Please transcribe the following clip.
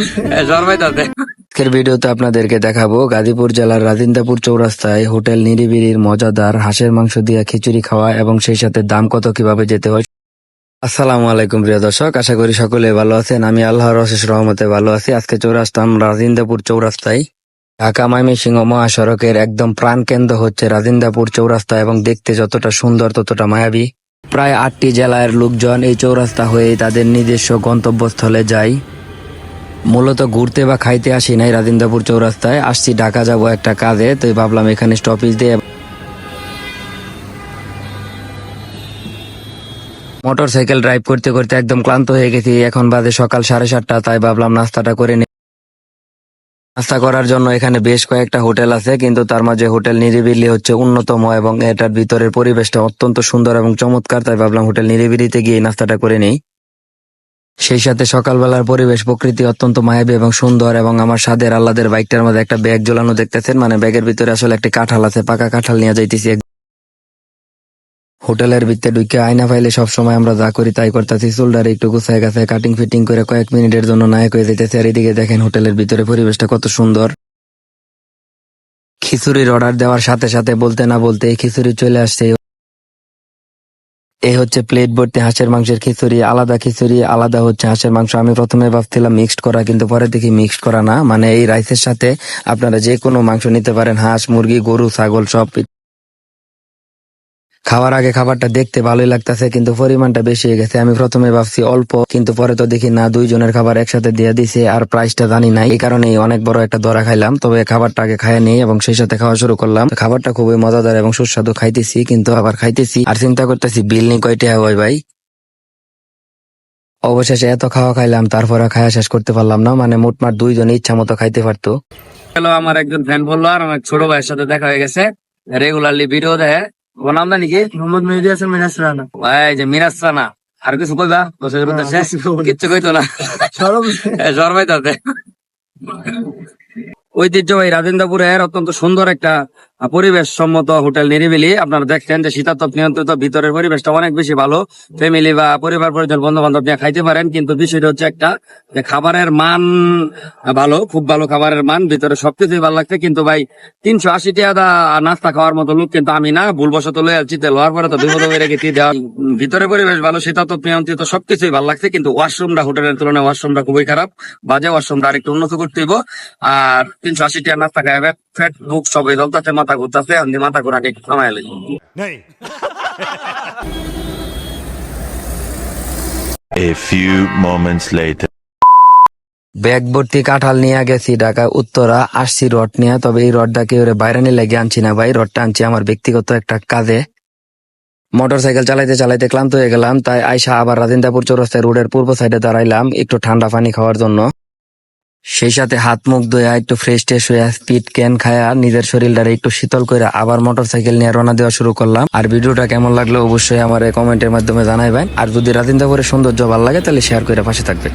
আজকের ভিডিওতে আপনাদেরকে দেখাবো গাজীপুর জেলার রাজিন্দাপুর চৌরাস্তায় হোটেল নিরিবিলির মজাদার হাঁসের মাংস দিয়ে খিচুড়ি খাওয়া এবং সেই সাথে দাম কত কীভাবে যেতে হয় আসসালামু আলাইকুম, প্রিয় দর্শক। আশা করি সকলে ভালো আছেন। আমি আল্লাহর রহমতে ভালো আছি। আজকে চলে আসতাম রাজিন্দাপুর চৌরাস্তায়। ঢাকা মহাসড়কের একদম প্রাণ কেন্দ্র হচ্ছে রাজিন্দাপুর চৌরাস্তা এবং দেখতে যতটা সুন্দর ততটা মায়াবী। প্রায় আটটি জেলার লোকজন এই চৌরাস্তা হয়ে তাদের নিজস্ব গন্তব্যস্থলে যায়। মূলত ঘুরতে বা খাইতে আসি নাই রাজিন্দাপুর চৌরাস্তায়। আসছি ঢাকা যাব একটা কাজে তো ভাবলাম এখানে স্টপেজ দিয়ে মোটর সাইকেল ড্রাইভ করতে করতে একদম ক্লান্ত হয়ে গেছি। এখন বাজে সকাল সাড়ে সাতটা, তাই ভাবলাম নাস্তাটা করে নিই নাস্তা করার জন্য এখানে বেশ কয়েকটা হোটেল আছে, কিন্তু তার মাঝে হোটেল নিরিবিলি হচ্ছে অন্যতম এবং এটার ভিতরের পরিবেশটা অত্যন্ত সুন্দর এবং চমৎকার, তাই ভাবলাম হোটেল নিরিবিলিতে গিয়ে নাস্তাটা করে নেই। সেই সাথে সকালবেলার পরিবেশ প্রকৃতি অত্যন্ত মায়াবী এবং সুন্দর এবং আমার সাদের আল্লাদের বাইকটার মধ্যে একটা ব্যাগ ঝোলানো দেখতেছেন। মানে ব্যাগের ভিতরে আসলে একটা কাঁঠাল আছে, পাকা কাঁঠাল নিয়ে যাইতেছি। হোটেলের ভিতরে ঢুকে আয়না ফাইলে সবসময় আমরা যা করি তাই করতেছি। চুলডারে একটু গুছায় গাছে কাটিং ফিটিং করে কয়েক মিনিটের জন্য নায়ক হয়ে যেতেছে আর এদিকে দেখেন হোটেলের ভিতরে পরিবেশটা কত সুন্দর। খিচুড়ির অর্ডার দেওয়ার সাথে সাথে বলতে না বলতে খিচুড়ি চলে আসছে। এই হচ্ছে প্লেট ভর্তি হাঁসের মাংসের খিচুড়ি, আলাদা খিচুড়ি, আলাদা হচ্ছে হাঁসের মাংস। আমি প্রথমে ভাবছিলাম মিক্সড করা, কিন্তু পরে দেখি মিক্সড করা না। মানে এই রাইসের সাথে আপনারা যে কোনো মাংস নিতে পারেন, হাঁস, মুরগি, গরু, ছাগল, সব খাওয়ার আগে খাবারটা দেখতে ভালোই লাগতেছে, কিন্তু পরিমাণটা বেশি হয়ে গেছে। আমি প্রথমে ভাবছি অল্প, কিন্তু পরে তো দেখি না, দুইজনের খাবার একসাথে দিয়ে দিছে, আর প্রাইসটা জানি নাই। এই কারণে অনেক বড় একটা দরা খাইলাম। তবে খাবারটা আগে খাইয়ে নেই এবং সেই সাথে খাওয়া শুরু করলাম। খাবারটা খুবই মজাদার এবং সুস্বাদু খাইতেছি, কিন্তু আবার খাইতেছি। আর চিন্তা করতেছি, বিল নি কয়টা হয় ভাই? অবশেষে এত খাওয়া খাইলাম, তারপরে খাওয়া শেষ করতে পারলাম না। মানে মোটমাট দুইজনে ইচ্ছা মতো খাইতে পারতো। আমার একজন ফ্যান বলল আর আমার ছোট ভাইয়ের সাথে দেখা হয়ে গেছে। রেগুলারলি ভিডিও দেয়। ওর নাম জানি কি? মোহাম্মদ মেহেদি হাসান মিনাস রানা। ভাই যে মিনাস রানা। আর কিছু কইবা? বছরের উদ্দেশ্যে কিচ্ছু কইতো না। সরব। জরবাই তাতে ঐতিহ্যবাহী রাজেন্দ্রপুরের অত্যন্ত সুন্দর একটা পরিবেশ সম্মত হোটেল নিরিবিলি, আপনারা দেখছেন যে শীতাতপ নিয়ন্ত্রিত, ভিতরের পরিবেশটা অনেক বেশি ভালো। ফ্যামিলি বা পরিবার, পরিজন বন্ধু বান্ধব নিয়ে খাইতে পারেন, কিন্তু বিষয়টা হচ্ছে একটা যে খাবারের মান ভালো, খুব ভালো খাবারের মান, ভিতরে সবকিছুই ভালো লাগছে। কিন্তু ভাই, তিনশো আশি টাকা নাস্তা খাওয়ার মতো লোক কিন্তু আমি না, ভুলবশত লয়ে আসছি তেল হওয়ার পরে তো বিপদ হয়ে রেখেছি দেওয়া ভিতরে পরিবেশ ভালো, শীতাতপ নিয়ন্ত্রিত, সবকিছুই ভালো লাগছে, কিন্তু ওয়াশরুমটা, হোটেলের তুলনায় ওয়াশরুমটা খুবই খারাপ। বাজে ওয়াশরুমটা আরেকটু উন্নত করতে আর তিনশো আশি টাকা নাস্তা খাই ফ্যাট বুক সবাই জ্বলতেছে, মাথা ঘুরতেছে আমি মাথা ঘোরাকে একটু কমাই লাগি A few moments later. Bag ভর্তি কাঁঠাল নিয়ে গেছি ঢাকা উত্তরা আসছি রড নিয়ে তবে এই রডটা কেউ বাইরে নিয়ে লেগে আনছি না ভাই রডটা আনছি আমার ব্যক্তিগত একটা কাজে। মোটর সাইকেল চালাইতে চালাইতে ক্লান্ত হয়ে গেলাম তাই আইসা আবার রাজিন্দাপুর চৌরাস্তায় রোডের পূর্ব সাইডে দাঁড়াইলাম একটু ঠান্ডা পানি খাওয়ার জন্য। সেই সাথে হাত মুখ ধোয়া একটু ফ্রেশ ট্রেশ হয়ে স্পিড ক্যান খায়া নিজের শরীরটারে একটু শীতল করে আবার মোটর সাইকেল নিয়ে রওনা দেওয়া শুরু করলাম। আর ভিডিওটা কেমন লাগল অবশ্যই আমার কমেন্টের মাধ্যমে জানাইবেন। আর যদি রাজিন্দাপুরের সৌন্দর্য ভালো লাগে, তাহলে শেয়ার করে পাশে থাকবে